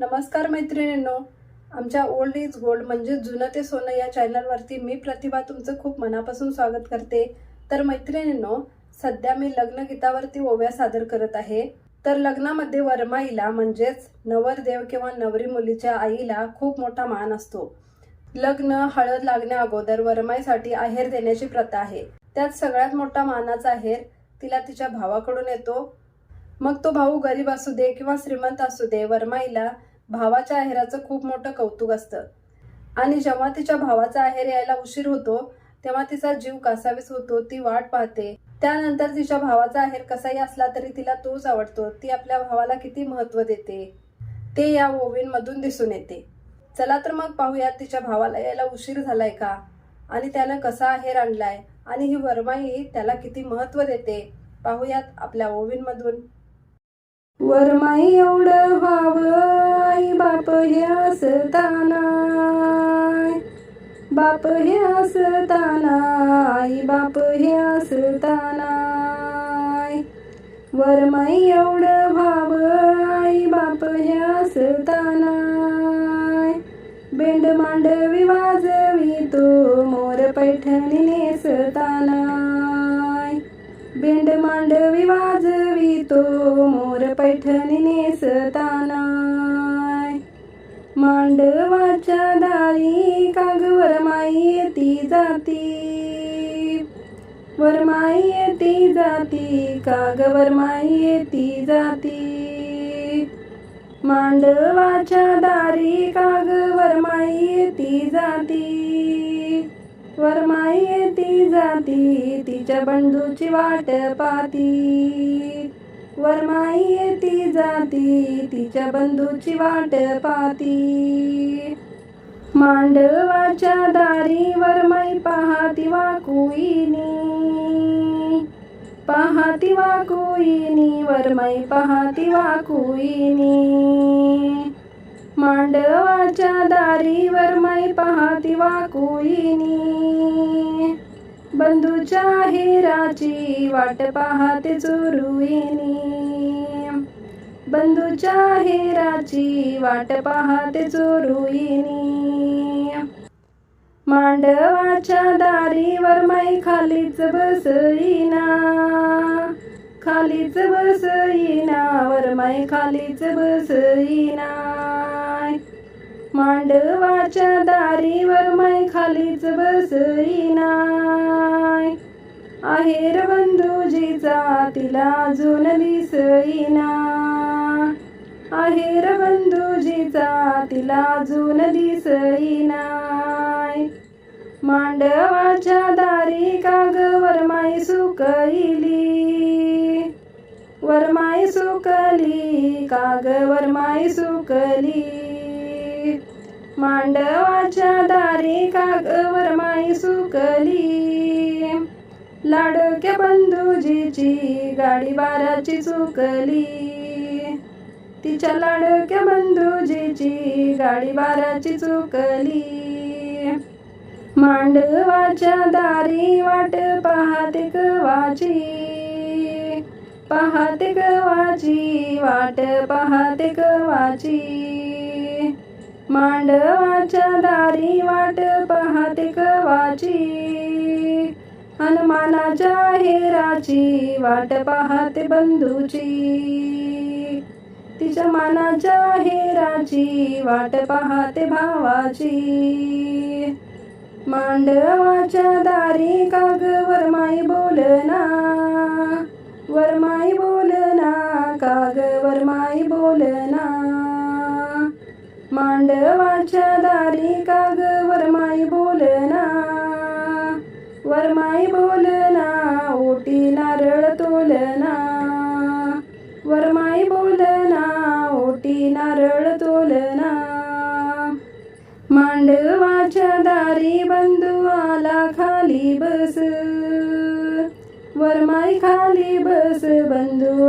नमस्कार मैत्रिणींनो. आमच्या ओल्ड इज गोल्ड म्हणजे जुनं ते सोनं या चॅनलवरती मी प्रतिभा तुमचं खूप मनापासून स्वागत करते. तर मैत्रिणींनो सध्या मी लग्न गीतावरती ओव्या सादर करत आहे. तर लग्नामध्ये वरमाईला म्हणजेच नवरदेव किंवा नवरी मुलीच्या आईला खूप मोठा मान असतो. लग्न हळद लागण्या अगोदर वरमाईसाठी आहेर देण्याची प्रथा आहे. त्यात सगळ्यात मोठा मानाचा आहेर तिला तिच्या भावाकडून येतो. मग तो भाऊ गरीब असू दे किंवा श्रीमंत असू दे वरमाईला भावाच्या आहेराचं खूप मोठं कौतुक असतं. आणि जेव्हा तिच्या भावाचा आहेर यायला उशीर होतो तेव्हा तिचा जीव कासावीस होतो ती वाट पाहते. त्यानंतर तिच्या भावाचा आहेर कसाही असला तरी तिला तोच आवडतो. ती आपल्या भावाला किती महत्त्व देते. ते या ओवींमधून दिसून येते. चला तर मग पाहूयात तिच्या भावाला यायला उशीर झालाय का? आणि त्यानं कसा आहेर आणलाय? आणि ही वरमाई त्याला किती महत्त्व देते? पाहूयात आपल्या ओवींमधून. वरमाई एवढं व्हावं बाप हे असताना बाप हे असताना आई बाप हे असताना वरमाई एवढं भाव आई बाप हे असताना बेंड मांडवी वाजवी तो मोर पैठणी नेसताना बेंड मांडवी वाजवी तो मोर पैठणी नेसताना मांडवाच्या दारी कागवर माई येती जाती. वरमाई येती जाती कागवर माई येती जाती. मांडवाच्या दारी कागवर माई येती जाती. वरमाई येती जाती तिच्या बंधूची वाट पाती वरमाई येती जाती तिच्या बंधूची वाट पाती मांडवाच्या दारी वरमाई पाहती वाकुईनी. पाहती वाकुईनी वरमाई पाहती वाकुईनी. मांडवाच्या दारी वरमाई पाहती वाकुईनी. बंधूच्या हिराची वाट पाहते चोरुईनी बंधूच्या हिराची वाट पाहते चोरुईनी मांडवाच्या दारी माई खालीच बसईना. खालीच बसईना वरमाई खालीच बसईना. मांडवाच्या दारी वरमाई खालीच बसईना. आहेर बंधूजीचा तिला अजून दिसईना. आहेर बंधूजीचा तिला अजून दिसईना. मांडवाच्या दारी काग वरमाई सुकईली. वरमाई सुकली काग वरमाई सुकली. मांडवाच्या दारी काग वरमाई सुकली. लाडक्या बंधूजीची गाडी बाराची चुकली. तिच्या लाडक्या बंधूजीची गाडी बाराची चुकली. मांडवाच्या दारी वाट पाहते कवाची पाहते कवाची वाट पाहते कवाची मांडवाच्या दारी वाट पाहते कवाची हनुमानाच्या हेराची वाट पाहते बंधूची. तिच्या मानाच्या हेराची वाट पाहते भावाची. मांडवाच्या दारी काग वरमाई बोलना. वरमाई बोलना काग वरमाई बोलना. मांडवाच्या दारी काग वरमाई बोलना वरमाई बोलना ओटी नारळ तोलना. वरमाई बोलना ओटी नारळ तोलना. मांडवाच्या दारी बंधू आला खाली बस वरमाई खाली बस बंधू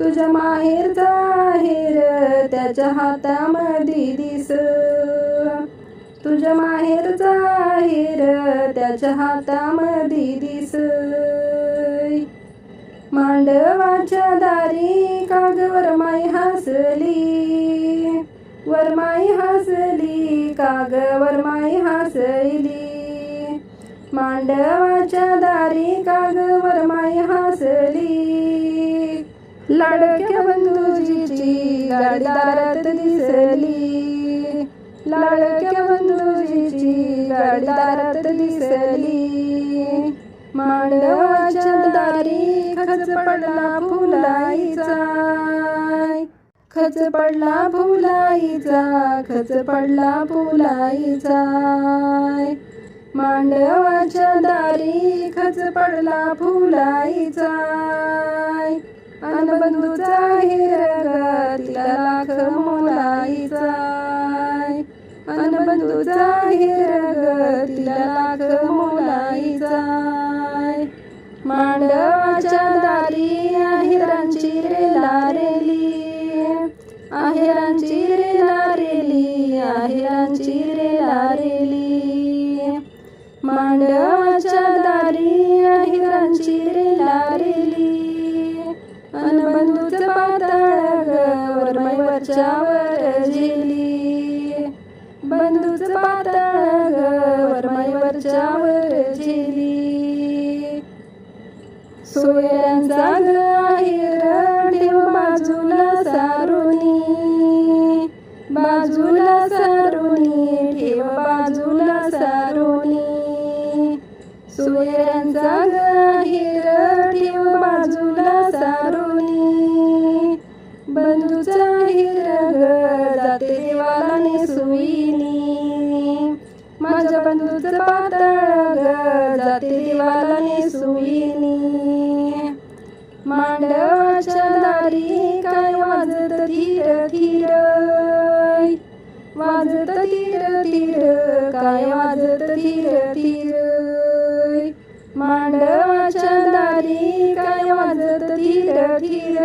तुझ्या माहेरचा आहेर त्याच्या हातामध्ये दिस. तुझ्या माहेरचा आहेर त्याच्या हातामध्ये दिस. मांडवाच्या दारी काग वरमाई हसली वरमाई हसली काग वरमाई हसली. मांडवाच्या दारी काग वरमाई हसली लाडक्या बंधूजीची गाडी दारात दिसली. लाडक्या बंधूजीची गाडी दारात दिसली. मांडवाच्या दारी खच पडला फुलाईचा. खच पडला फुलाईचा खच पडला फुलाईचा. मांडवाच्या दारी खच पडला फुलाईचा. अनबंधूचा बंधूचा हिरग तिला लाख मोलाईचा अनबंधूचा बंधूचा तिला लाख मोलाईचा मांडवाच्या दारी আহিरांची रे लारेली. आहेरांची रे लारेली आहेरांची रे लारेली. मांडवाच्या दारी सोयऱ्यांचा ग ठेव बाजूला सारुनी. बंधूचा हिर जाते देवाला नेसुईनी माझ्या बंधूचं पातळ ग जाते देवाला नेसुईनी मांडवाच्या दारी काय वाजत धीर धीर. वाजत धीर धीर काय वाजत धीर धीर. मांडवाच्या दारी काय वाजत धीर धीर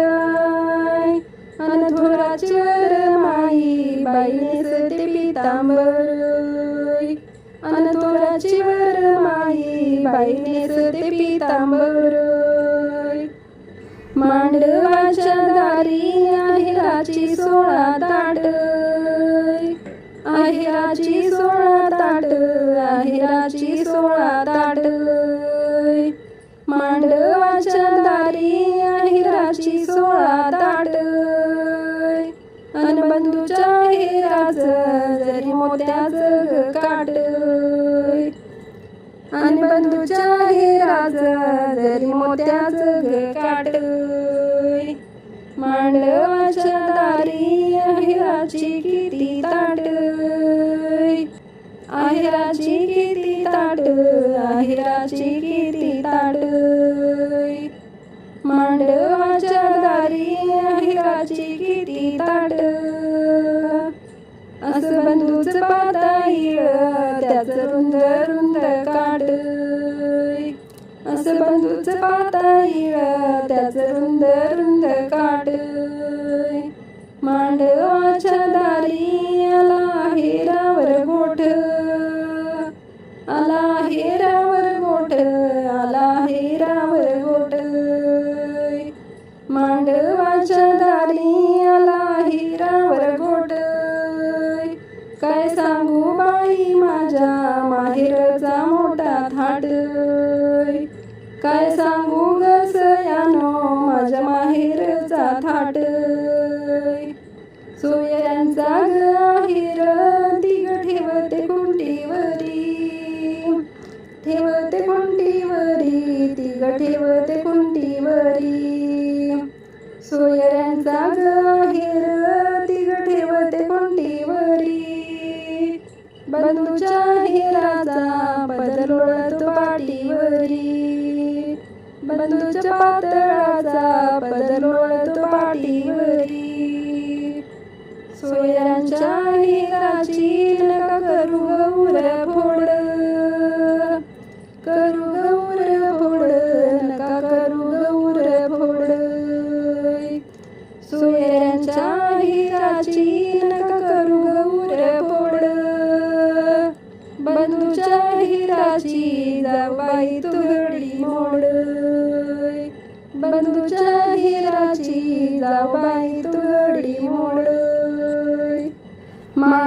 अनथोराचर माई बाईने सते पितांबर अनथोराची वर माई बाईने सते पितांबर मांडवाच्या दारी आहेराची सोळा ताट आहेराची सोळा ताट मोत्याच काट मांडवाच्या दारी आहेराची किती ताट आहेराची किती ताट आहेराची किती ताट मांडवाच्या दारी आहेराची किती ताट असं बंधूच पाता पाताईल त्याच रुंद रुंद बंधूच पाताईल त्याचं रुंद रुंद काट. मांडवाच्या दारी सोयऱ्यांच्या हिराची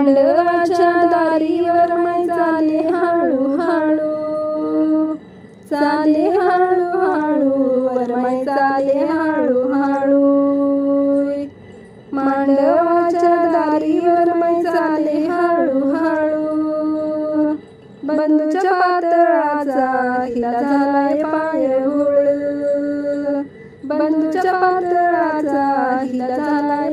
मांडवाच्या दारीवर मै चाले हळू हळू. चाले हळू हळू वरमाई चाले हळू हळू. मांडवाच्या दारीवर मै चाले हळू हळू. बंधूच्या पातळाचा हिला झालाय पाय घोळ बंधूच्या पातळाचा हिला झालाय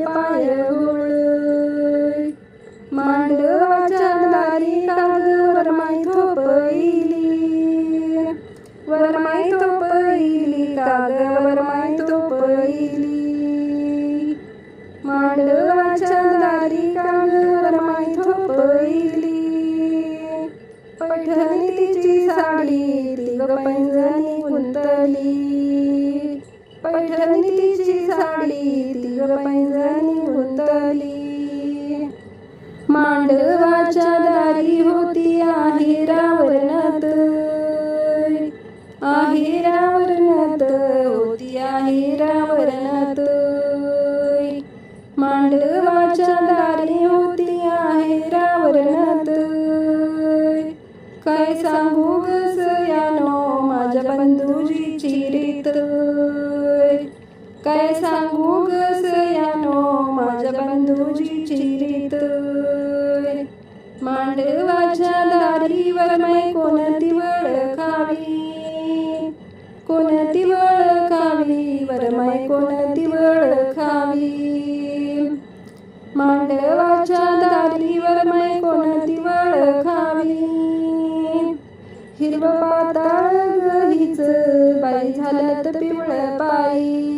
साडी पैंजणी गुंतली मांडवाच्या दारी होती आहिरावरणात आहिरावरणात होती आहिरावरणात मांडवाच्या दारी होती आहिरावरणात काय सांगू गस यानो माझ्या बंधूजीची रीत काय सांगू गस माझ्या बंधूजीची मांडवाच्या दारीवर मै कोणती वळखावी? कोणती वळखावी? मै कोणती वळखावी? मांडवाच्या दारीवर मै कोणती वळखावी? हिरव पाताळ गहीच बाई झाल्यात पिवळ पायी.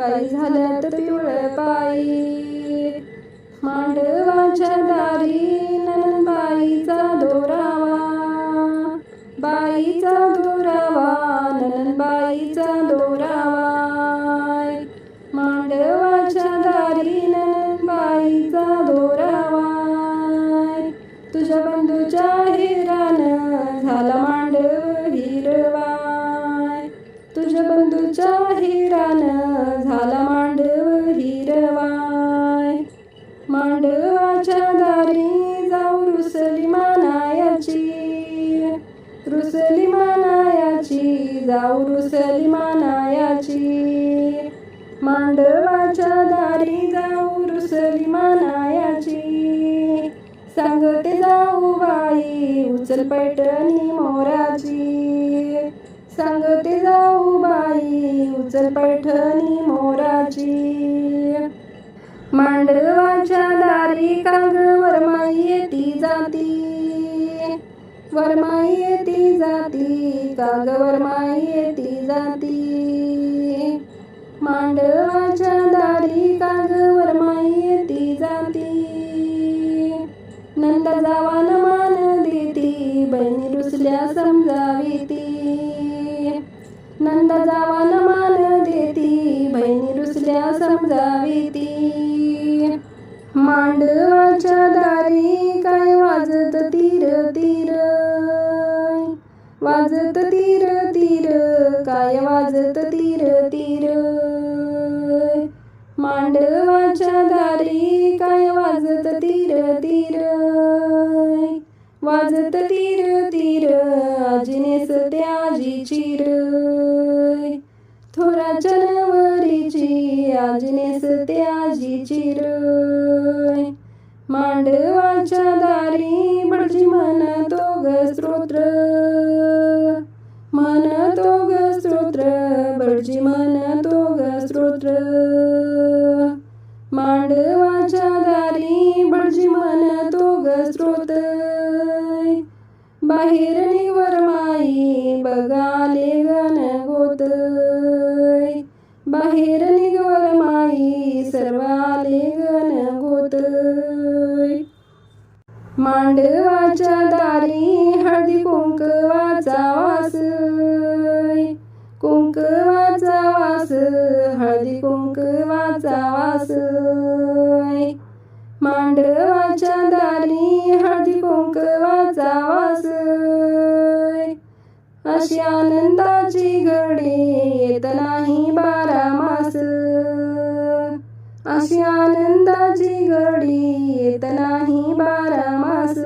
पायी झाल्यात पिवळ पायी. मांडवाच्या दारी ननबाईचा दोरावा. बाईचा दोरावा ननबाईचा दोरावा. बाई पैठणी मोराची सांगते जाऊ बाई उचल पैठणी मोराची मांडवाच्या दारी कांग वरमाई येती जाती. वरमाई येती जाती कांग वरमाई येती जाती. मांडवाच्या दारी कांग वरमाई येती जाती. नंद जावान वाजत तीर तीर आजीनेस त्याजी चिर. थोरा नवरीची आजीनेस त्याजी चिर. मांडवाच्या दारी भटजी म्हणतो ग स्तोत्र म्हणतो ग स्तोत्र भटजी म्हणतो ग स्त्रोत्र मांडवाच्या दारी भटजी म्हणतो ग स्त्रोत्र बाहेर निवर माई बघाले गण गोत बाहेर निघवर माई सर्वाले गण गोत मांडवाच्या दारी हळदी कुंकवाचा वास. कुंकवाचा वास हळदी कुंकवाचा वास. मांडवाच्या दारी हळदी कुंकवाचा वास अशी आनंदाची घडी येत नाही बारा मास अशी आनंदाची घडी येत नाही बारा मास